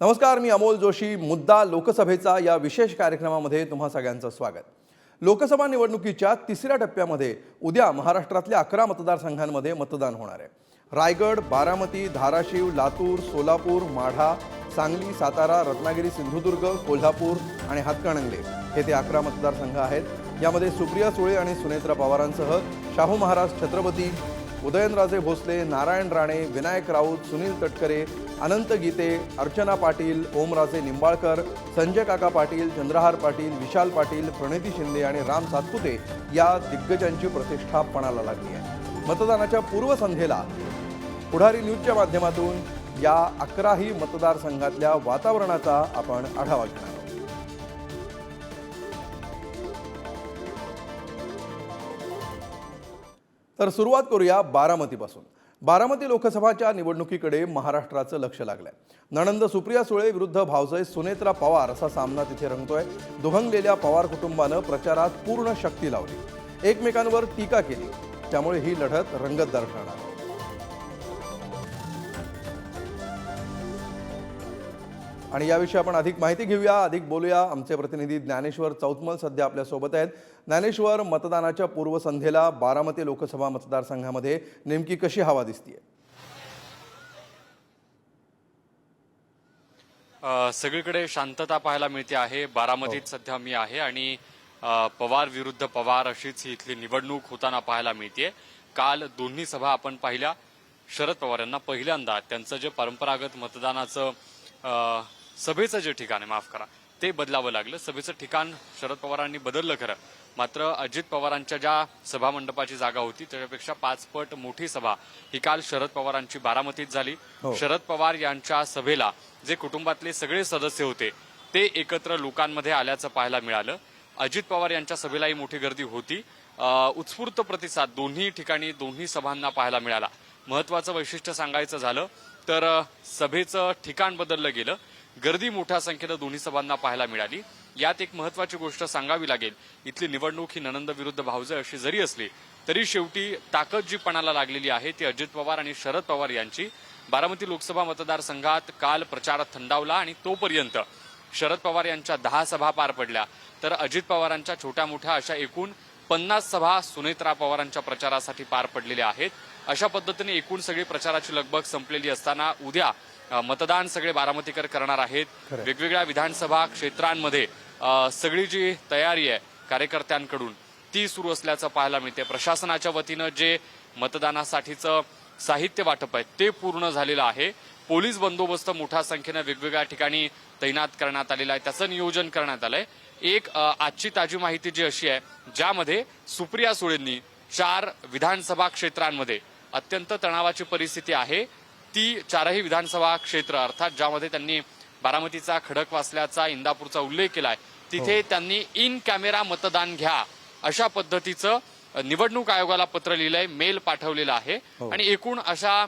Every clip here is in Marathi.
नमस्कार मी अमोल जोशी. मुद्दा लोकसभेचा या विशेष कार्यक्रमामध्ये तुम्हा सगळ्यांचं स्वागत. लोकसभा निवडणुकीच्या तिसऱ्या टप्प्यामध्ये उद्या महाराष्ट्रातल्या अकरा मतदारसंघांमध्ये मतदान होणार आहे. रायगड बारामती धाराशिव लातूर सोलापूर माढा सांगली सातारा रत्नागिरी सिंधुदुर्ग कोल्हापूर आणि हातकणंगले हे ते अकरा मतदारसंघ आहेत. यामध्ये सुप्रिया सुळे आणि सुनेत्रा पवारांसह शाहू महाराज छत्रपती उदयनराजे भोसले नारायण राणे विनायक राऊत सुनील तटकरे अनंत गीते अर्चना पाटील ओमराजे निंबाळकर संजय काका पाटील चंद्रहार पाटील विशाल पाटील प्रणिती शिंदे आणि राम सातपुते या दिग्गजांची प्रतिष्ठा पणाला लागली आहे. मतदानाच्या पूर्वसंध्येला पुढारी न्यूजच्या माध्यमातून या अकराही मतदारसंघातल्या वातावरणाचा आपण आढावा घेणार तर सुरुवात करूया बारामतीपासून. बारामती लोकसभाच्या निवडणुकीकडे महाराष्ट्राचं लक्ष लागलंय. नणंद सुप्रिया सुळे विरुद्ध भावजय सुनेत्रा पवार असा सामना तिथे रंगतोय. दुभंगलेल्या पवार कुटुंबानं प्रचारात पूर्ण शक्ती लावली. एकमेकांवर टीका केली. त्यामुळे ही लढत रंगतदार ठरणार. आणि याविषयी आपण अधिक माहिती घेऊया अधिक बोलूया. आमचे प्रतिनिधी ज्ञानेश्वर चौतमल सध्या आपल्यासोबत आहेत. ज्ञानेश्वर मतदानाच्या पूर्वसंध्येला बारामती लोकसभा मतदारसंघामध्ये नेमकी कशी हवा दिसतीये? सगळीकडे शांतता पाहायला मिळते आहे. बारामतीत सध्या मी आहे आणि पवार विरुद्ध पवार अशीच ही इथली निवडणूक होताना पाहायला मिळते काल दोन्ही सभा आपण पाहिल्या. शरद पवार यांना पहिल्यांदा त्यांचं जे परंपरागत मतदानाचं सभेचं जे ठिकाण आहे माफ करा ते बदलावं लागलं. सभेचं ठिकाण शरद पवारांनी बदललं खरं. मात्र अजित पवारांच्या ज्या सभा मंडपाची जागा होती त्याच्यापेक्षा पाच पट मोठी सभा ही काल शरद पवारांची बारामतीत झाली. शरद पवार यांच्या सभेला जे कुटुंबातले सगळे सदस्य होते ते एकत्र लोकांमध्ये आल्याचं पाहायला मिळालं. अजित पवार यांच्या सभेलाही मोठी गर्दी होती. उत्स्फूर्त प्रतिसाद दोन्ही ठिकाणी दोन्ही सभांना पाहायला मिळाला. महत्वाचं वैशिष्ट्य सांगायचं झालं तर सभेचं ठिकाण बदललं गेलं. गर्दी मोठ्या संख्येनं दोन्ही सभांना पाहायला मिळाली. यात एक महत्वाची गोष्ट सांगावी लागेल. इथली निवडणूक ही ननंद विरुद्ध भावजय अशी जरी असली तरी शेवटी ताकद जी पणाला लागलेली आहे ती अजित पवार आणि शरद पवार यांची. बारामती लोकसभा मतदारसंघात काल प्रचार थंडावला आणि तोपर्यंत शरद पवार यांच्या दहा सभा पार पडल्या. तर अजित पवारांच्या छोट्या मोठ्या अशा एकूण पन्नास सभा सुनेत्रा पवारांच्या प्रचारासाठी पार पडलेल्या आहेत. अशा पद्धतीने एकूण सगळी प्रचाराची लगबग संपलेली असताना उद्या मतदान सगळे बारामतीकर करणार आहेत. वेगवेगळ्या विधानसभा क्षेत्रांमध्ये सगळी जी तयारी आहे कार्यकर्त्यांकडून ती सुरू असल्याचं पाहायला मिळते. प्रशासनाच्या वतीनं जे मतदानासाठीचं साहित्य वाटप आहे ते पूर्ण झालेलं आहे. पोलीस बंदोबस्त मोठ्या संख्येनं वेगवेगळ्या ठिकाणी तैनात करण्यात आलेला आहे. त्याचं नियोजन करण्यात आलंय. एक आजची ताजी माहिती जी अशी आहे ज्यामध्ये सुप्रिया सुळेंनी चार विधानसभा क्षेत्रांमध्ये अत्यंत तणावाची परिस्थिती आहे. ती चारही विधानसभा क्षेत्र अर्थात ज्यामध्ये त्यांनी बारामतीचा खडकवासल्याचा इंदापूरचा उल्लेख केलाय तिथे त्यांनी इन कॅमेरा मतदान घ्या अशा पद्धतीचं निवडणूक आयोगाला पत्र लिहिलंय मेल पाठवलेलं आहे. आणि एकूण अशा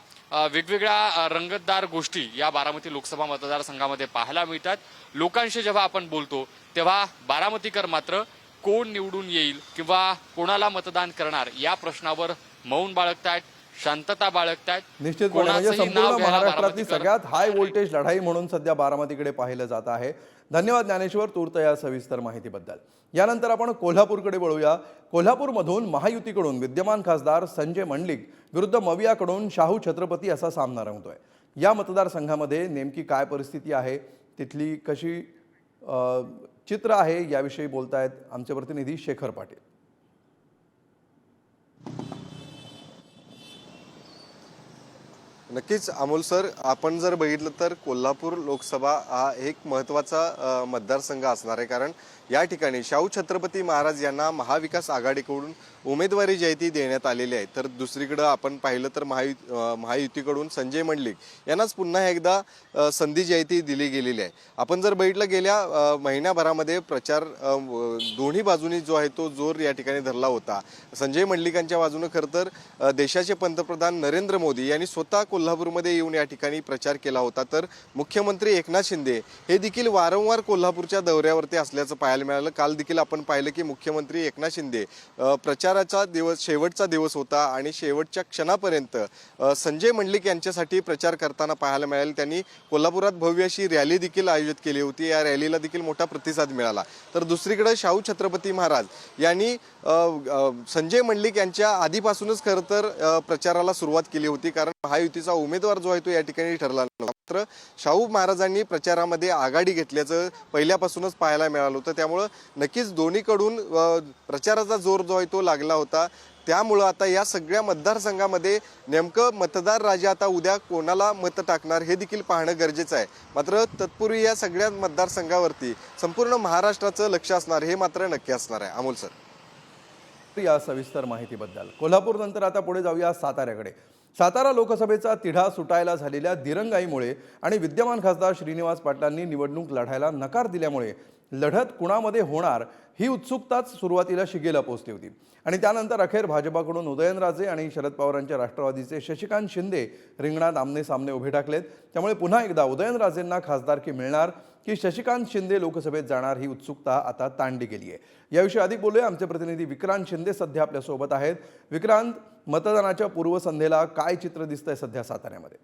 वेगवेगळ्या रंगतदार गोष्टी या बारामती लोकसभा मतदारसंघामध्ये पाहायला मिळतात. लोकांशी जेव्हा आपण बोलतो तेव्हा बारामतीकर मात्र कोण निवडून येईल किंवा कोणाला मतदान करणार या प्रश्नावर मौन बाळगतायत. शांतता बाळगतायत. निश्चितपणे म्हणजे घ्यायला महाराष्ट्रातली सगळ्यात हाय व्होल्टेज लढाई म्हणून सध्या बारामतीकडे पाहिलं जात आहे. धन्यवाद ज्ञानेश्वर तूर्त या सविस्तर माहितीबद्दल. यानंतर आपण कोल्हापूरकडे वळूया. कोल्हापूरमधून महायुतीकडून विद्यमान खासदार संजय मंडलिक विरुद्ध मवियाकडून शाहू छत्रपती असा सामना रंगतोय. या मतदारसंघामध्ये नेमकी काय परिस्थिती आहे? तिथली कशी चित्र आहे? याविषयी बोलतायत आमचे प्रतिनिधी शेखर पाटील. नक्कीच अमोल सर आपण जर बघितलं तर कोल्हापूर लोकसभा हा एक महत्त्वाचा मतदारसंघ असणार आहे. कारण या ठिकाणी शाहू छत्रपती महाराज यांना महाविकास आघाडीकडून उमेदवारी जी आहे ती देण्यात आलेली आहे. तर दुसरीकडं आपण पाहिलं तर महायु महायुतीकडून संजय मंडलिक यांनाच पुन्हा एकदा संधी जी आहे ती दिली गेलेली आहे. आपण जर बघितलं गेल्या महिन्याभरामध्ये प्रचार दोन्ही बाजूनी जो आहे तो जोर या ठिकाणी धरला होता. संजय मंडलिकांच्या बाजूनं खरं तर देशाचे पंतप्रधान नरेंद्र मोदी यांनी स्वतः कोल्हापूरमध्ये येऊन या ठिकाणी प्रचार केला होता. तर मुख्यमंत्री एकनाथ शिंदे हे देखील वारंवार कोल्हापूरच्या दौऱ्यावरती असल्याचं पाहायला मिळालं. काल देखील आपण पाहिलं की मुख्यमंत्री एकनाथ शिंदे प्रचार प्रचाराचा दिवस शेवटचा दिवस होता आणि शेवटच्या क्षणापर्यंत संजय मंडलिक यांच्यासाठी प्रचार करताना पाहायला मिळाले. त्यांनी कोल्हापुरात भव्य अशी रॅली देखील आयोजित केली होती. या रॅलीला देखील मोठा प्रतिसाद मिळाला. तर दुसरीकडे शाहू छत्रपती महाराज यांनी संजय मंडलिक यांच्या आधीपासूनच खरं तर प्रचाराला सुरुवात केली होती. कारण महायुतीचा उमेदवार जो आहे तो या ठिकाणी ठरला नव्हता. मात्र शाहू महाराजांनी प्रचारामध्ये आघाडी घेतल्याचं पहिल्यापासूनच पाहायला मिळालं होतं. त्यामुळं नक्कीच दोन्हीकडून प्रचाराचा जोर जो आहे तो लागला होता. त्यामुळं आता या सगळ्या मतदारसंघामध्ये नेमकं मतदार राजा आता उद्या कोणाला मत टाकणार हे देखील पाहणं गरजेचं आहे. मात्र तत्पूर्वी या सगळ्या मतदारसंघावरती संपूर्ण महाराष्ट्राचं लक्ष असणार हे मात्र नक्की असणार आहे. अमोल सर. या सविस्तर माहितीबद्दल कोल्हापूर नंतर आता पुढे जाऊया साताऱ्याकडे. सातारा लोकसभेचा तिढा सुटायला झालेल्या दिरंगाईमुळे आणि विद्यमान खासदार श्रीनिवास पाटलांनी निवडणूक लढायला नकार दिल्यामुळे लढत कुणामध्ये होणार ही उत्सुकताच सुरुवातीला शिगेला पोचली होती. आणि त्यानंतर अखेर भाजपाकडून उदयनराजे आणि शरद पवारांच्या राष्ट्रवादीचे शशिकांत शिंदे रिंगणात आमने सामने उभे टाकलेत. त्यामुळे पुन्हा एकदा उदयनराजेंना खासदारकी मिळणार की शशिकांत शिंदे लोकसभेत जाणार ही उत्सुकता आता ताणली गेली आहे याविषयी अधिक बोलूया. आमचे प्रतिनिधी विक्रांत शिंदे सध्या आपल्यासोबत आहेत. विक्रांत मतदानाच्या पूर्वसंध्येला काय चित्र दिसतंय सध्या साताऱ्यामध्ये?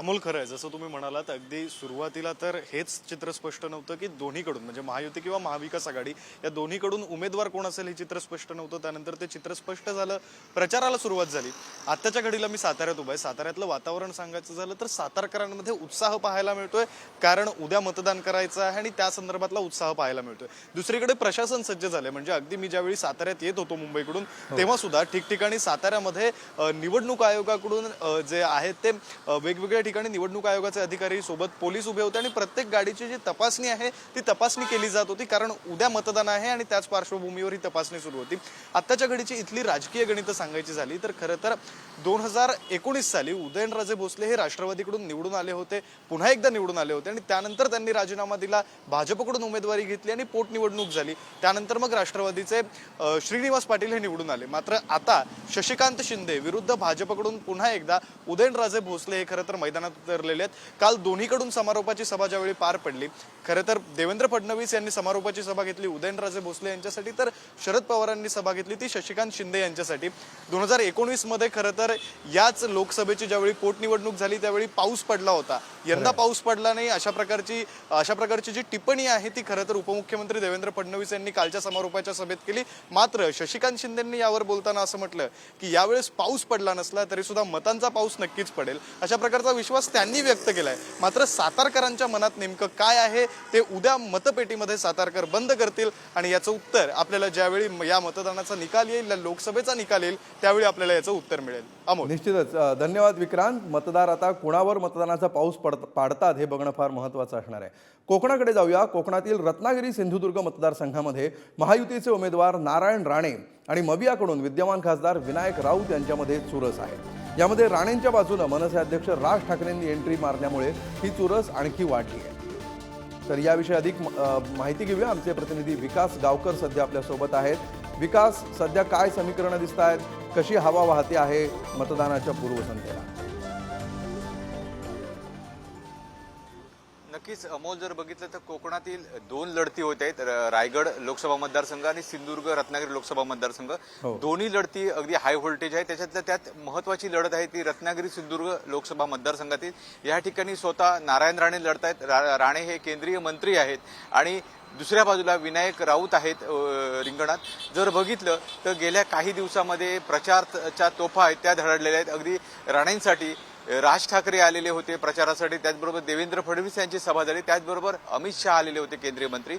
अमोल खरं आहे. जसं तुम्ही म्हणालात अगदी सुरुवातीला तर हेच चित्र स्पष्ट नव्हतं की दोन्हीकडून म्हणजे महायुती किंवा महाविकास आघाडी या दोन्हीकडून उमेदवार कोण असेल हे चित्र स्पष्ट नव्हतं. त्यानंतर ते चित्र स्पष्ट झालं प्रचाराला सुरुवात झाली. आत्ताच्या घडीला मी साताऱ्यात उभा आहे. साताऱ्यातलं वातावरण सांगायचं झालं तर सातारकरांमध्ये उत्साह पाहायला मिळतोय. कारण उद्या मतदान करायचं आहे आणि त्या संदर्भातला उत्साह पाहायला मिळतोय. दुसरीकडे प्रशासन सज्ज झालंय. म्हणजे अगदी मी ज्यावेळी साताऱ्यात येत होतो मुंबईकडून तेव्हा सुद्धा ठिकठिकाणी साताऱ्यामध्ये निवडणूक आयोगाकडून जे आहेत ते वेगवेगळ्या ठिकाणी निवडणूक आयोगाचे अधिकारी सोबत पोलीस उभे होते आणि प्रत्येक गाडीची जी तपासणी आहे ती तपासणी केली जात होती. कारण उद्या मतदान आहे आणि त्याच पार्श्वभूमीवर ही तपासणी सुरू होती. आत्ताच्या घडीची इथली राजकीय गणितं सांगायची झाली तर खरं तर दोन हजार एकोणीस साली उदयनराजे भोसले हे राष्ट्रवादीकडून निवडून आले होते पुन्हा एकदा निवडून आले होते आणि त्यानंतर त्यांनी राजीनामा दिला भाजपकडून उमेदवारी घेतली आणि पोटनिवडणूक झाली. त्यानंतर मग राष्ट्रवादीचे श्रीनिवास पाटील हे निवडून आले. मात्र आता शशिकांत शिंदे विरुद्ध भाजपकडून पुन्हा एकदा उदयनराजे भोसले हे खरं तर मैदान मैदानात उतरलेले आहेत. काल दोन्हीकडून समारोपाची सभा ज्यावेळी पार पडली खरं तर देवेंद्र फडणवीस यांनी समारोपाची सभा घेतली उदयनराजे भोसले यांच्यासाठी तर शरद पवारांनी सभा घेतली ती शशिकांत शिंदे यांच्यासाठी. दोन हजार एकोणीसमध्ये खरं तर याच लोकसभेची ज्यावेळी पोटनिवडणूक झाली त्यावेळी पाऊस पडला होता. यंदा पाऊस पडला नाही अशा प्रकारची अशा प्रकारची जी टिप्पणी आहे ती खरं तर उपमुख्यमंत्री देवेंद्र फडणवीस यांनी कालच्या समारोपाच्या सभेत केली. मात्र शशिकांत शिंदेंनी यावर बोलताना असं म्हटलं की यावेळेस पाऊस पडला नसला तरी सुद्धा मतांचा पाऊस नक्कीच पडेल. अशा प्रकारचा विश्वास त्यांनी व्यक्त केलाय. मात्र सातारकरांच्या मनात नेमकं काय आहे ते उद्या मतपेटीमध्ये सातारकर बंद करतील आणि याचं उत्तर आपल्याला ज्यावेळी या मतदानाचा निकाल येईल या लोकसभेचा निकाल येईल त्यावेळी आपल्याला याचं उत्तर मिळेल. अमोल. निश्चितच. धन्यवाद विक्रांत. मतदार आता कुणावर मतदानाचा पाऊस पड पाडतात हे बघणं फार महत्त्वाचं असणार आहे. कोकणाकडे जाऊया. कोकणातील रत्नागिरी सिंधुदुर्ग मतदारसंघामध्ये महायुतीचे उमेदवार नारायण राणे आणि मवियाकडून विद्यमान खासदार विनायक राऊत यांच्यामध्ये चुरस आहे. यामध्ये राणेंच्या बाजूनं मनसे अध्यक्ष राज ठाकरेंनी एंट्री मारल्यामुळे ही चुरस आणखी वाढली आहे. तर याविषयी अधिक माहिती घेऊया. आमचे प्रतिनिधी विकास गावकर सध्या आपल्यासोबत आहेत. विकास सध्या काय समीकरणं दिसत आहेत कशी हवा वाहते आहे मतदानाच्या पूर्वसंध्येला? नक्कीच अमोल जर बघितलं तर कोकणातील दोन लढती होत आहेत रायगड लोकसभा मतदारसंघ आणि सिंधुदुर्ग रत्नागिरी लोकसभा मतदारसंघ. हो. दोन्ही लढती अगदी हाय व्होल्टेज आहे. त्याच्यातल्या त्यात महत्वाची लढत आहे ती रत्नागिरी सिंधुदुर्ग लोकसभा मतदारसंघातील. या ठिकाणी स्वतः नारायण राणे लढत आहेत राणे हे केंद्रीय मंत्री आहेत. आणि दुसऱ्या बाजूला विनायक राऊत आहेत रिंगणात. जर बघितलं तर गेल्या काही दिवसामध्ये प्रचारच्या तोफा आहेत त्या धडडलेल्या आहेत. अगदी राणेंसाठी राज ठाकरे आलेले होते प्रचारासाठी त्याचबरोबर देवेंद्र फडणवीस यांची सभा झाली त्याचबरोबर अमित शहा आलेले होते केंद्रीय मंत्री.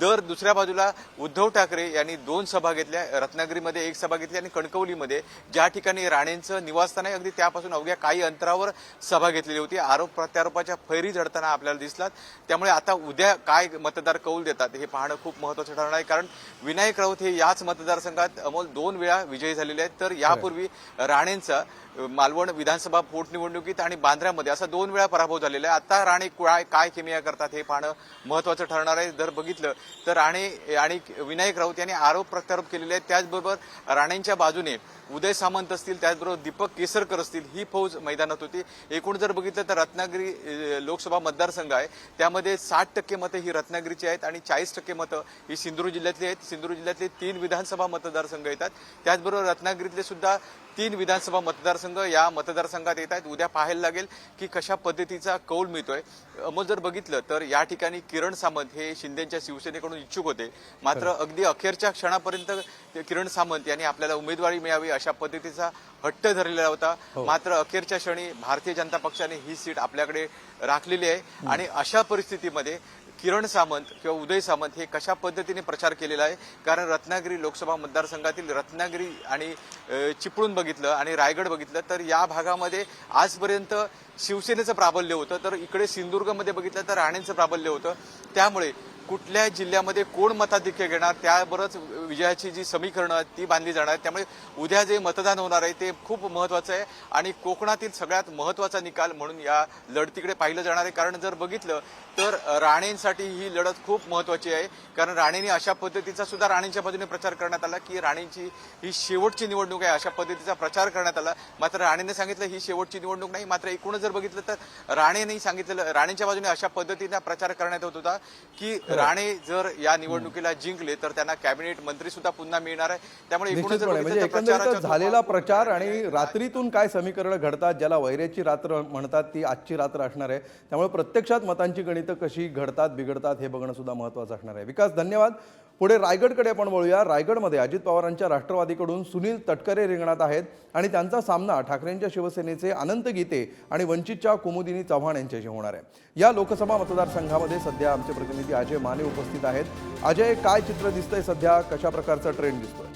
दर दुसऱ्या बाजूला उद्धव ठाकरे यांनी दोन सभा घेतल्या रत्नागिरीमध्ये एक सभा घेतली आणि कणकवलीमध्ये. ज्या ठिकाणी राणेंचं निवासस्थान आहे अगदी त्यापासून अवघ्या काही अंतरावर सभा घेतलेली होती. आरोप प्रत्यारोपाच्या फैरी झडताना आपल्याला दिसलात. त्यामुळे आता उद्या काय मतदार कौल देतात हे पाहणं खूप महत्वाचं ठरणार आहे. कारण विनायक राऊत हे याच मतदारसंघात अमोल दोन वेळा विजयी झालेले आहेत. तर यापूर्वी राणेंचा मालवण विधानसभा पोटनिवडणुकीत आणि बांद्र्यामध्ये असा दोन वेळा पराभव झालेला आहे. आता राणे काय काय किमिया करतात हे पाहणं महत्वाचं ठरणार आहे. जर बघितलं तर राणे आणि विनायक राऊत यांनी आरोप प्रत्यारोप केलेले आहेत. त्याचबरोबर राणेंच्या बाजूने उदय सामंत असतील त्याचबरोबर दीपक केसरकर असतील ही फौज मैदानात होती. एकूण जर बघितलं तर रत्नागिरी लोकसभा मतदारसंघ आहे. त्यामध्ये साठ टक्के मतं ही रत्नागिरीची आहेत आणि चाळीस टक्के मतं ही सिंधुदुर्ग जिल्ह्यातली आहेत. सिंधुदुर्ग जिल्ह्यातले तीन विधानसभा मतदारसंघ येतात. त्याचबरोबर रत्नागिरीतले सुद्धा तीन विधानसभा मतदारसंघ या मतदारसंघात येत आहेत. उद्या पाहायला लागेल की कशा पद्धतीचा कौल मिळतोय. मग जर बघितलं तर या ठिकाणी किरण सामंत हे शिंदेच्या शिवसेनेकडून इच्छुक होते. मात्र अगदी अखेरच्या क्षणापर्यंत किरण सामंत यांनी आपल्याला उमेदवारी मिळावी अशा पद्धतीचा हट्ट धरलेला होता. मात्र अखेरच्या क्षणी भारतीय जनता पक्षाने ही सीट आपल्याकडे राखलेली आहे. आणि अशा परिस्थितीमध्ये किरण सामंत किंवा उदय सामंत हे कशा पद्धतीने प्रचार केलेला आहे? कारण रत्नागिरी लोकसभा मतदारसंघातील रत्नागिरी आणि चिपळूण बघितलं आणि रायगड बघितलं तर या भागामध्ये आजपर्यंत शिवसेनेचं प्राबल्य होतं तर इकडे सिंधुदुर्गमध्ये बघितलं तर राणेंचं प्राबल्य होतं. त्यामुळे कुठल्या जिल्ह्यामध्ये कोण मताधिक्य घेणार त्याबरोबरच विजयाची जी समीकरणं आहेत ती बांधली जाणार आहेत. त्यामुळे उद्या जे मतदान होणार आहे ते खूप महत्वाचं आहे. आणि कोकणातील सगळ्यात महत्त्वाचा निकाल म्हणून या लढतीकडे पाहिलं जाणार आहे. कारण जर बघितलं तर राणेंसाठी ही लढत खूप महत्वाची आहे. कारण राणेंनी अशा पद्धतीचा सुद्धा राणेंच्या बाजूने प्रचार करण्यात आला की राणेंची ही शेवटची निवडणूक आहे. अशा पद्धतीचा प्रचार करण्यात आला. मात्र राणेने सांगितलं ही शेवटची निवडणूक नाही. मात्र एकूणच जर बघितलं तर राणेने सांगितलेलं राणेंच्या बाजूने अशा पद्धतीने प्रचार करण्यात होत होता की राणे जर या निवडणुकीला जिंकले तर त्यांना कॅबिनेट मंत्री सुद्धा पुन्हा मिळणार आहे. त्यामुळे म्हणजे एकंदरीत झालेला प्रचार आणि रात्रीतून काय समीकरणं घडतात ज्याला वैऱ्याची रात्र म्हणतात ती आजची रात्र असणार आहे. त्यामुळे प्रत्यक्षात मतांची गणितं कशी घडतात बिघडतात हे बघणं सुद्धा महत्त्वाचं असणार आहे. विकास धन्यवाद. पुढे रायगडकडे आपण वळूया. रायगडमध्ये अजित पवारांच्या राष्ट्रवादीकडून सुनील तटकरे रिंगणात आहेत आणि त्यांचा सामना ठाकरेंच्या शिवसेनेचे अनंत गीते आणि वंचितच्या कुमुदिनी चव्हाण यांच्याशी होणार आहे. या लोकसभा मतदारसंघामध्ये सध्या आमचे प्रतिनिधी अजय माने उपस्थित आहेत. अजय काय चित्र दिसतंय सध्या? कशा प्रकारचा ट्रेंड दिसतोय?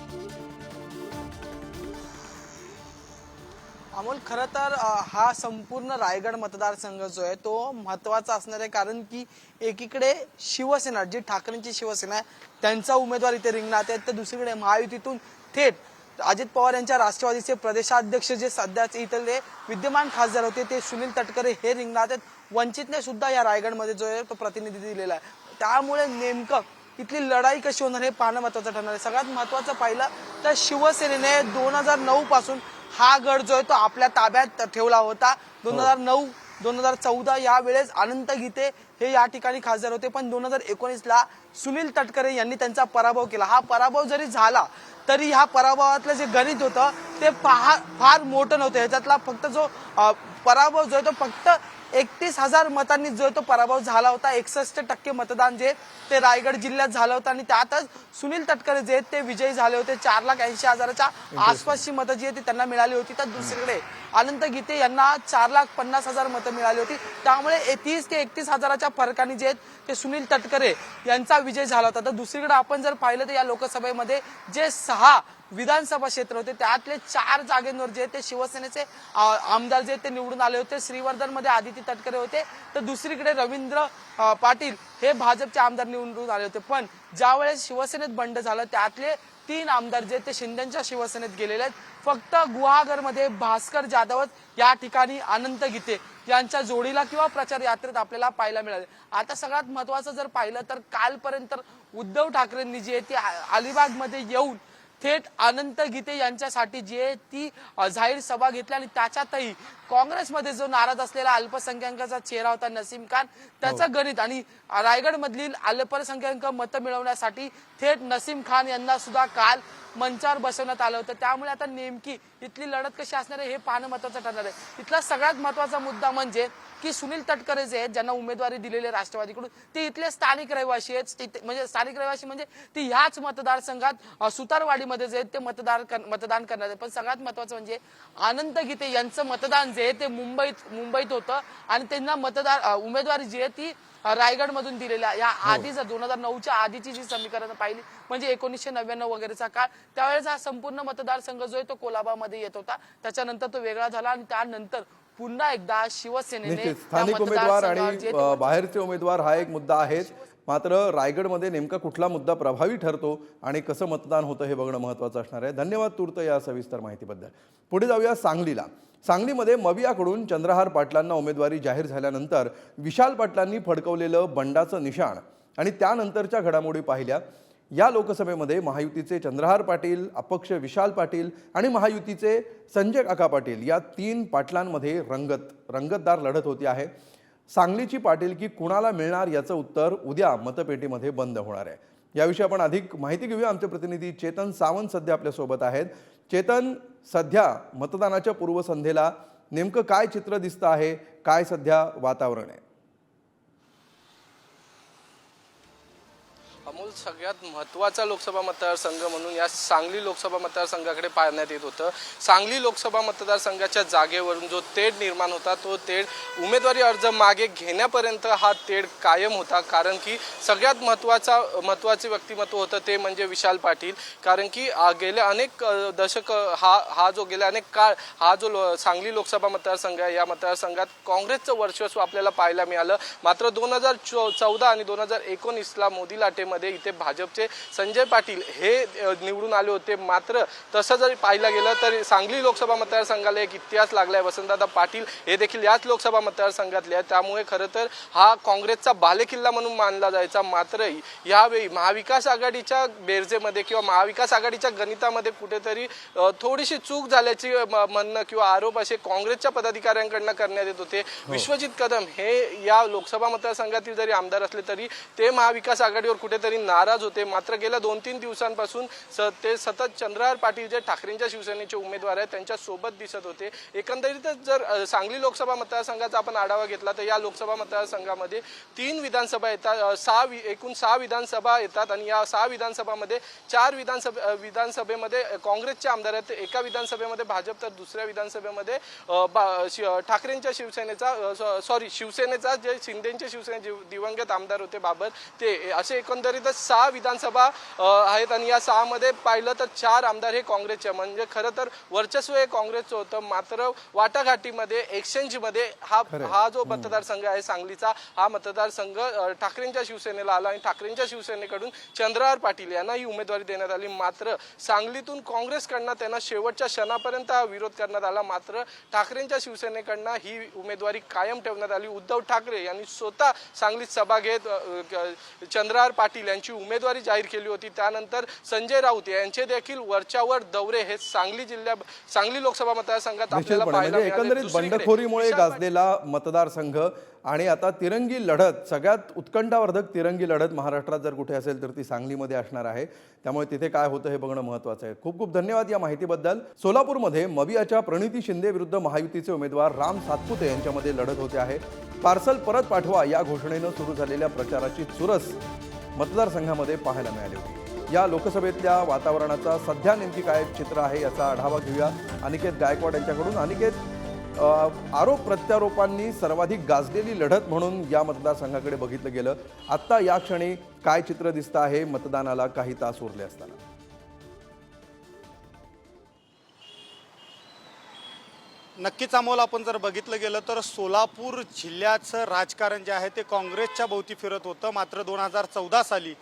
अमोल खरं तर हा संपूर्ण रायगड मतदारसंघ जो आहे तो महत्त्वाचा असणार आहे कारण की एकीकडे शिवसेना जी ठाकरेंची शिवसेना आहे त्यांचा उमेदवार इथे रिंगणात आहे तर दुसरीकडे महायुतीतून थेट अजित पवार यांच्या राष्ट्रवादीचे प्रदेशाध्यक्ष जे सध्याचे इथले विद्यमान खासदार होते ते सुनील तटकरे हे रिंगणात आहेत. वंचितने सुद्धा या रायगडमध्ये जो आहे तो प्रतिनिधी दिलेला आहे. त्यामुळे नेमकं इथली लढाई कशी होणार हे पाहणं महत्वाचं ठरणार आहे. सगळ्यात महत्वाचं पाहिलं तर शिवसेनेने दोन हजार नऊ पासून हा गड जो आहे तो आपल्या ताब्यात ठेवला होता. दोन हजार नऊ दोन हजार चौदा या वेळेस अनंत गीते हे या ठिकाणी खासदार होते. पण दोन हजार एकोणीस ला सुनील तटकरे यांनी त्यांचा पराभव केला. हा पराभव जरी झाला तरी ह्या पराभवातलं जे गणित होतं ते पहा फार मोठं नव्हतं. ह्याच्यातला फक्त जो पराभव जो आहे तो फक्त एकतीस हजार मतांनी जो तो पराभव झाला होता. एकसष्ट टक्के मतदान जे ते रायगड जिल्ह्यात झालं होतं आणि त्यातच सुनील तटकरे जे ते विजयी झाले होते. चार लाख ऐंशी हजाराच्या आसपासची मतं जी आहेत ती त्यांना मिळाली होती. तर दुसरीकडे अनंत गीते यांना चार लाख पन्नास हजार मतं मिळाली होती. त्यामुळे तीस ते एकतीस हजाराच्या फरकाने जे आहेत ते सुनील तटकरे यांचा विजय झाला होता. तर दुसरीकडे आपण जर पाहिलं तर या लोकसभेमध्ये जे सहा विधानसभा क्षेत्र होते त्यातले चार जागेंवर जे ते शिवसेनेचे आमदार जे ते निवडून आले होते. श्रीवर्धनमध्ये आदिती तटकरे होते. तर दुसरीकडे रवींद्र पाटील हे भाजपचे आमदार निवडून आले होते. पण ज्यावेळेस शिवसेनेत बंड झालं त्यातले तीन आमदार जे ते शिंदेच्या शिवसेनेत गेलेले आहेत. फक्त गुहागरमध्ये भास्कर जाधवच या ठिकाणी अनंत गीते यांच्या जोडीला किंवा प्रचार यात्रेत आपल्याला पाहायला मिळाले. आता सगळ्यात महत्वाचं जर पाहिलं तर कालपर्यंत उद्धव ठाकरेंनी जी आहे ती अलिबागमध्ये येऊन थेट अनंत गीते यांच्यासाठी जी ती जाहीर सभा घेतली आणि त्याच्यातही काँग्रेसमध्ये जो नाराज असलेला अल्पसंख्याकाचा चेहरा होता नसीम खान त्याचं गणित आणि रायगड मधील अल्पसंख्याक मतं मिळवण्यासाठी थेट नसीम खान यांना सुद्धा काल मंचावर बसवण्यात आलं होतं. त्यामुळे आता नेमकी इथली लढत कशी असणार आहे हे पाहणं महत्वाचं ठरणार आहे. इथला सगळ्यात महत्त्वाचा मुद्दा म्हणजे की सुनील तटकरे जे आहेत ज्यांना उमेदवारी दिलेली आहे राष्ट्रवादीकडून ते इथले स्थानिक रहिवासी आहेत. म्हणजे स्थानिक रहिवासी म्हणजे ती ह्याच मतदारसंघात सुतारवाडीमध्ये जे आहेत ते मतदार मतदान करणार आहे पण सगळ्यात महत्वाचं म्हणजे अनंत गीते यांचं मतदान जे आहे ते मुंबईत मुंबईत होतं. आणि त्यांना मतदार उमेदवारी जी आहे ती रायगड मधून दिलेल्या या आधीच दोन हजार नऊच्या आधीची जी समीकरणं पाहिली म्हणजे एकोणीसशे नव्याण्णव वगैरेचा काळ त्यावेळेस हा संपूर्ण मतदारसंघ जो आहे तो कोलाबामध्ये येत होता. त्याच्यानंतर तो वेगळा झाला आणि त्यानंतर पुन्हा एकदा शिवसेनेने स्थानिक उमेदवार आणि बाहेरचे उमेदवार हा एक मुद्दा आहेच. मात्र रायगडमध्ये नेमका कुठला मुद्दा प्रभावी ठरतो आणि कसं मतदान होतं हे बघणं महत्त्वाचं असणार आहे. धन्यवाद तूर्त या सविस्तर माहितीबद्दल. पुढे जाऊया सांगलीला. सांगलीमध्ये मवियाकडून चंद्रहार पाटलांना उमेदवारी जाहीर झाल्यानंतर विशाल पाटलांनी फडकवलेलं बंडाचं निशाण आणि त्यानंतरच्या घडामोडी पाहिल्या. या लोकसभेमध्ये महायुतीचे चंद्रहार पाटील अपक्ष विशाल पाटील आणि महायुतीचे संजय काका पाटील या तीन पाटलांमध्ये रंगत रंगतदार लढत होती आहे. सांगलीची पाटील की कुणाला मिळणार याचं उत्तर उद्या मतपेटीमध्ये बंद होणार आहे. याविषयी आपण अधिक माहिती घेऊया. आमचे प्रतिनिधी चेतन सावंत सध्या आपल्यासोबत आहेत. चेतन सध्या मतदानाच्या पूर्वसंध्येला नेमकं काय चित्र दिसतं आहे? काय सध्या वातावरण आहे? अमोल सगळ्यात महत्त्वाचा लोकसभा मतदारसंघ म्हणून या सांगली लोकसभा मतदारसंघाकडे पाहण्यात येत होतं. सांगली लोकसभा मतदारसंघाच्या जागेवरून जो तेढ निर्माण होता तो तेढ उमेदवारी अर्ज मागे घेण्यापर्यंत हा तेढ कायम होता. कारण की सगळ्यात महत्त्वाचा महत्त्वाचे व्यक्तिमत्व होतं ते म्हणजे विशाल पाटील. कारण की गेल्या अनेक दशक हा हा जो गेल्या अनेक काळ हा जो लो- सांगली लोकसभा मतदारसंघ आहे या मतदारसंघात काँग्रेसचं वर्चस्व आपल्याला पाहायला मिळालं. मात्र दोन हजार चौदा आणि दोन हजार एकोणीसला मोदी लाटेमध्ये इथे भाजपचे संजय पाटील हे निवडून आले होते. मात्र तसं जरी पाहिलं गेलं तर सांगली लोकसभा मतदारसंघाला एक इतिहास लागलाय. वसंतदादा पाटील हे देखील याच लोकसभा मतदारसंघातले आहेत. त्यामुळे खरं तर हा काँग्रेसचा बालेकिल्ला म्हणून मानला जायचा. मात्र यावेळी महाविकास आघाडीच्या बेरजेमध्ये किंवा महाविकास आघाडीच्या गणितामध्ये कुठेतरी थोडीशी चूक झाल्याची म्हणणं किंवा आरोप असे काँग्रेसच्या पदाधिकाऱ्यांकडनं करण्यात येत होते. विश्वजित कदम हे या लोकसभा मतदारसंघातील जरी आमदार असले तरी ते महाविकास आघाडीवर कुठेतरी नाराज होते. मात्र गेल्या दोन तीन दिवसांपासून स- ते सतत चंद्रहार पाटील जे ठाकरेंच्या शिवसेनेचे उमेदवार आहेत त्यांच्यासोबत दिसत होते. एकंदरीतच जर सांगली लोकसभा मतदारसंघाचा आपण आढावा घेतला तर या लोकसभा मतदारसंघामध्ये तीन विधानसभा येतात सहा वि- एकूण सहा विधानसभा येतात आणि या सहा विधानसभामध्ये चार विधानसभे विधानसभेमध्ये काँग्रेसचे आमदार आहेत. एका विधानसभेमध्ये भाजप तर दुसऱ्या विधानसभेमध्ये बा- ठाकरेंच्या शिवसेनेचा सॉ- सॉरी शिवसेनेचा जे शिंदेचे शिवसेने दिवंगत आमदार होते बाबर ते असे एकंदरीत एकंदरीतच सहा विधानसभा आहेत आणि या सहामध्ये पाहिलं तर चार आमदार हे काँग्रेसचे. म्हणजे खरं तर वर्चस्व हे काँग्रेसचं होतं. मात्र वाटाघाटीमध्ये एक्सचेंजमध्ये हा हा जो मतदारसंघ आहे सांगलीचा हा मतदारसंघ ठाकरेंच्या शिवसेनेला आला आणि ठाकरेंच्या शिवसेनेकडून चंद्रहार पाटील यांना ही उमेदवारी देण्यात आली. मात्र सांगलीतून काँग्रेसकडनं त्यांना शेवटच्या क्षणापर्यंत हा विरोध करण्यात आला. मात्र ठाकरेंच्या शिवसेनेकडनं ही उमेदवारी कायम ठेवण्यात आली. उद्धव ठाकरे यांनी स्वतः सांगलीत सभा घेत चंद्रहार पाटील यांची उमेदवारी जाहीर केली होती. त्यानंतर संजय राऊत यांचे देखील वरच्यावर दौरे हे सांगली जिल्ह्या सांगली लोकसभा मतदारसंघात आपल्याला म्हणजे. एकंदरीत बंडखोरीमुळे गाजलेला मतदारसंघ आणि आता तिरंगी लढत सगळ्यात उत्कंठावर्धक तिरंगी लढत महाराष्ट्रात जर कुठे असेल तर ती सांगलीमध्ये असणार आहे. त्यामुळे तिथे काय होतं हे बघणं महत्त्वाचं आहे. खूप खूप धन्यवाद या माहितीबद्दल. सोलापूरमध्ये मवियाच्या प्रणिती शिंदे विरुद्ध महायुतीचे उमेदवार राम सातपुते यांच्यामध्ये लढत होते आहे. पार्सल परत पाठवा या घोषणेनं सुरू झालेल्या प्रचाराची चुरस मतदारसंघामध्ये पाहायला मिळाली होती. या लोकसभेतल्या वातावरणाचा सध्या नेमकी काय चित्र आहे याचा आढावा घेऊया. अनिकेत गायकवाड यांच्याकडून. अनिकेत आरोप प्रत्यारोपांनी सर्वाधिक गाजलेली लढत म्हणून या मतदारसंघाकडे बघितलं गेलं. आत्ता या क्षणी काय चित्र दिसतं आहे? मतदानाला काही तास उरले असताना. नक्कीच अमोल आपण जर बघितलं गेलं तर सोलापूर जिल्ह्याचं राजकारण जे आहे ते काँग्रेसच्या भोवती फिरत होतं. मात्र दोन हजार चौदा साली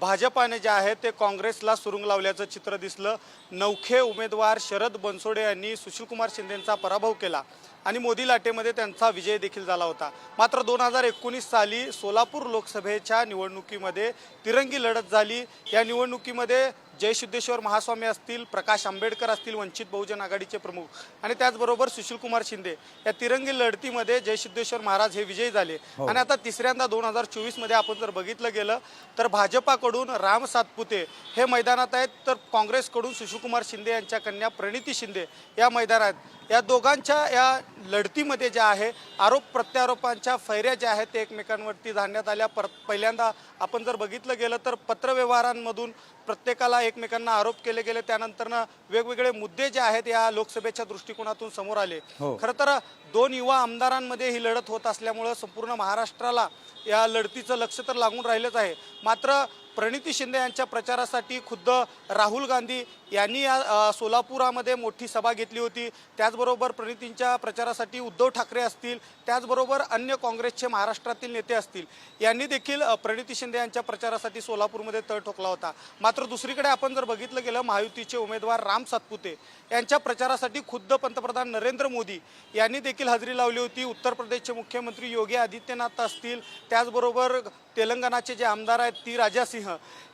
भाजपाने जे आहे ते काँग्रेसला सुरुंग लावल्याचं चित्र दिसलं. नौखे उमेदवार शरद बनसोडे यांनी सुशीलकुमार शिंदेंचा पराभव केला. आणि मोदी लाटेमध्ये त्यांचा विजय देखील झाला होता. मात्र दोन हजार एकोणीस साली सोलापूर लोकसभेच्या निवडणुकीमध्ये तिरंगी लढत झाली. या निवडणुकीमध्ये जयसिद्धेश्वर महास्वामी असतील प्रकाश आंबेडकर असतील वंचित बहुजन आघाडीचे प्रमुख आणि त्याचबरोबर सुशीलकुमार शिंदे. या तिरंगी लढतीमध्ये जयसिद्धेश्वर महाराज हे विजयी झाले. आणि आता तिसऱ्यांदा दोन हजार चोवीसमध्ये आपण जर बघितलं गेलं तर भाजपाकडून राम सातपुते हे मैदानात आहेत. तर काँग्रेसकडून सुशीलकुमार शिंदे यांच्या कन्या प्रणिती शिंदे या मैदानात या दोघांच्या या लढतीमध्ये ज्या आहे आरोप प्रत्यारोपांच्या फैऱ्या ज्या आहेत ते एकमेकांवरती धाडण्यात आल्या. पर पहिल्यांदा आपण जर बघितलं गेलं तर पत्रव्यवहारांमधून प्रत्येकाला एकमेकांना आरोप केले गेले त्यानंतरनं वेगवेगळे मुद्दे जे आहेत या लोकसभेच्या दृष्टिकोनातून समोर आले. हो. खरं तर दोन युवा आमदारांमध्ये ही लढत होत असल्यामुळं संपूर्ण महाराष्ट्राला या लढतीचं लक्ष तर लागून राहिलंच आहे. मात्र प्रणिती शिंदे यांच्या प्रचारासाठी खुद्द राहुल गांधी यांनी या सोलापुरामध्ये मोठी सभा घेतली होती. त्याचबरोबर प्रणितींच्या प्रचारासाठी उद्धव ठाकरे असतील त्याचबरोबर अन्य काँग्रेसचे महाराष्ट्रातील नेते असतील यांनी देखील प्रणिती शिंदे यांच्या प्रचारासाठी सोलापूरमध्ये तळ ठोकला होता. मात्र दुसरीकडे आपण जर बघितलं गेलं महायुतीचे उमेदवार राम सातपुते यांच्या प्रचारासाठी खुद्द पंतप्रधान नरेंद्र मोदी यांनी देखील हजेरी लावली होती. उत्तर प्रदेशचे मुख्यमंत्री योगी आदित्यनाथ असतील त्याचबरोबर तेलंगणाचे जे आमदार आहेत ती राजा सिंह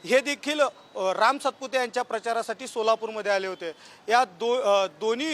हे देखील राम सातपुते यांच्या प्रचारासाठी सोलापूरमध्ये आले होते. या दो दोन्ही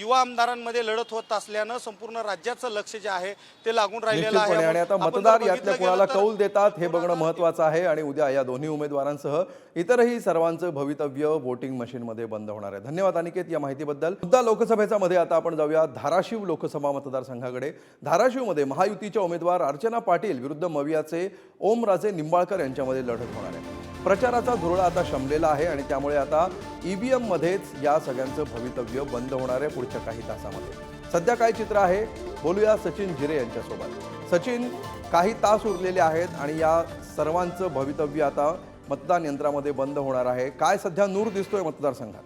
युवा आमदारांमध्ये लढत होत असल्यानं संपूर्ण राज्याचं लक्ष जे आहे ते लागून राहिलेलं आहे. आणि आता मतदार यातल्या कोणाला कौल देतात हे बघणं महत्वाचं आहे. आणि उद्या या दोन्ही उमेदवारांसह इतरही सर्वांचं भवितव्य वोटिंग मशीनमध्ये बंद होणार आहे. धन्यवाद अनिकेत या माहितीबद्दल. मुद्दा लोकसभेचा मध्ये आता आपण जाऊया धाराशिव लोकसभा मतदारसंघाकडे. धाराशिवमध्ये महायुतीच्या उमेदवार अर्चना पाटील विरुद्ध मवियाचे ओमराजे निंबाळकर यांच्यामध्ये लढत होणार आहे. प्रचाराचा धुरळा आता शमलेला आहे आणि त्यामुळे आता ईव्हीएममध्येच या सगळ्यांचं भवितव्य बंद होणार आहे पुढच्या काही तासामध्ये. सध्या काय चित्र आहे? बोलूया सचिन झिरे यांच्यासोबत. सचिन काही तास उरलेले आहेत आणि या सर्वांचं भवितव्य आता मतदान यंत्रामध्ये बंद होणार आहे. काय सध्या नूर दिसतोय मतदारसंघात?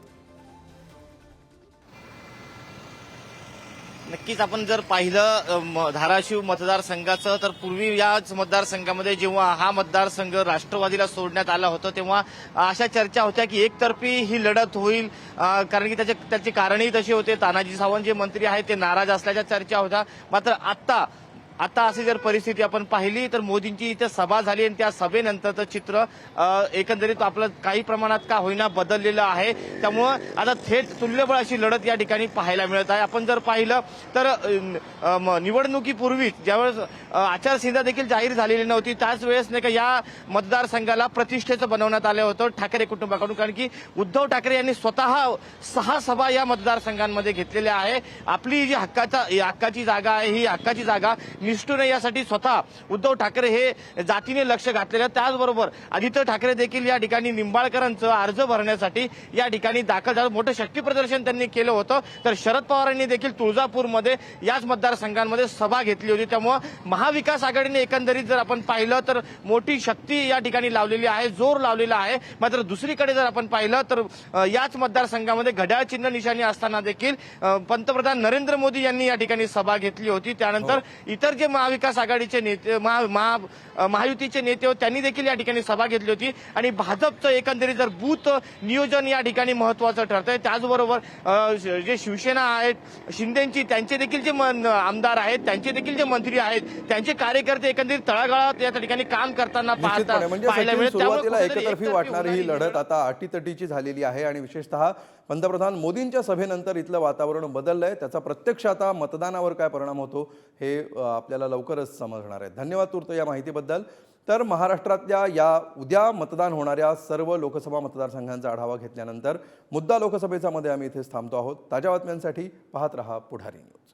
नक्कीच आपण जर पाहिलं म- धाराशिव मतदारसंघाचं तर पूर्वी याच मतदारसंघामध्ये जेव्हा हा मतदारसंघ राष्ट्रवादीला सोडण्यात आला होता तेव्हा अशा चर्चा होत्या की एकतर्फी ही लढत होईल. कारण की त्याचे त्याची कारणही तशी होते. तानाजी सावंत जे मंत्री आहेत ते नाराज असल्याच्या चर्चा होत्या. मात्र आत्ता आता अशी जर परिस्थिती आपण पाहिली तर मोदींची इथे सभा झाली आणि त्या सभेनंतरचं चित्र एकंदरीत आपलं काही प्रमाणात का होईना बदललेलं आहे. त्यामुळं आता थेट तुल्यबळ अशी लढत या ठिकाणी पाहायला मिळत आहे. आपण जर पाहिलं तर म- निवडणुकीपूर्वीच ज्यावेळेस आचारसंहिता देखील जाहीर झालेली नव्हती त्याच वेळेस नाही का या मतदारसंघाला प्रतिष्ठेचं बनवण्यात आलं होतं ठाकरे कुटुंबाकडून. कारण की उद्धव ठाकरे यांनी स्वतः सहा सभा या मतदारसंघांमध्ये घेतलेल्या आहे. आपली जी हक्काचा हक्काची जागा आहे ही हक्काची जागा निष्ठू नये यासाठी स्वतः उद्धव ठाकरे हे जातीने लक्ष घातलेलं. त्याचबरोबर आदित्य ठाकरे देखील या ठिकाणी निंबाळकरांचं अर्ज भरण्यासाठी या ठिकाणी दाखल झालं. मोठं शक्ती प्रदर्शन त्यांनी केलं होतं. तर शरद पवारांनी देखील तुळजापूरमध्ये याच मतदारसंघांमध्ये सभा घेतली होती. त्यामुळं महाविकास आघाडीने एकंदरीत जर आपण पाहिलं तर मोठी शक्ती या ठिकाणी लावलेली आहे जोर लावलेला आहे. मात्र दुसरीकडे जर आपण पाहिलं तर याच मतदारसंघामध्ये घड्याळ चिन्ह निशाणी असताना देखील पंतप्रधान नरेंद्र मोदी यांनी या ठिकाणी सभा घेतली होती. त्यानंतर इतर जे महाविकास आघाडीचे नेते महा महा- अ, महायुतीचे नेते होते त्यांनी देखील या ठिकाणी सभा घेतली होती. आणि भाजपचं एकंदरीत जर बूथ नियोजन या ठिकाणी महत्वाचं ठरतंय त्याचबरोबर जे शिवसेना आहेत शिंदेची त्यांचे देखील जे आमदार आहेत त्यांचे देखील जे मंत्री आहेत त्यांचे कार्यकर्ते एकंदरीत तळागाळात या ठिकाणी काम करताना म्हणजे पाहायला सुरुवातीला कुठेतरी एकतर्फी वाटणारी ही लढत आता अटीतटीची झालेली आहे आणि विशेषतः पंतप्रधान मोदींच्या सभेनंतर इथलं वातावरण बदललंय. त्याचा प्रत्यक्ष आता मतदानावर काय परिणाम होतो हे आपल्याला लवकरच समजणार आहे. धन्यवाद तूर्त या माहितीबद्दल. तर महाराष्ट्रातल्या या उद्या मतदान होणाऱ्या सर्व लोकसभा मतदारसंघांचा आढावा घेतल्यानंतर मुद्दा लोकसभेचा मध्ये आम्ही इथेच थांबतो आहोत. ताज्या बातम्यांसाठी पाहत रहा पुढारी न्यूज.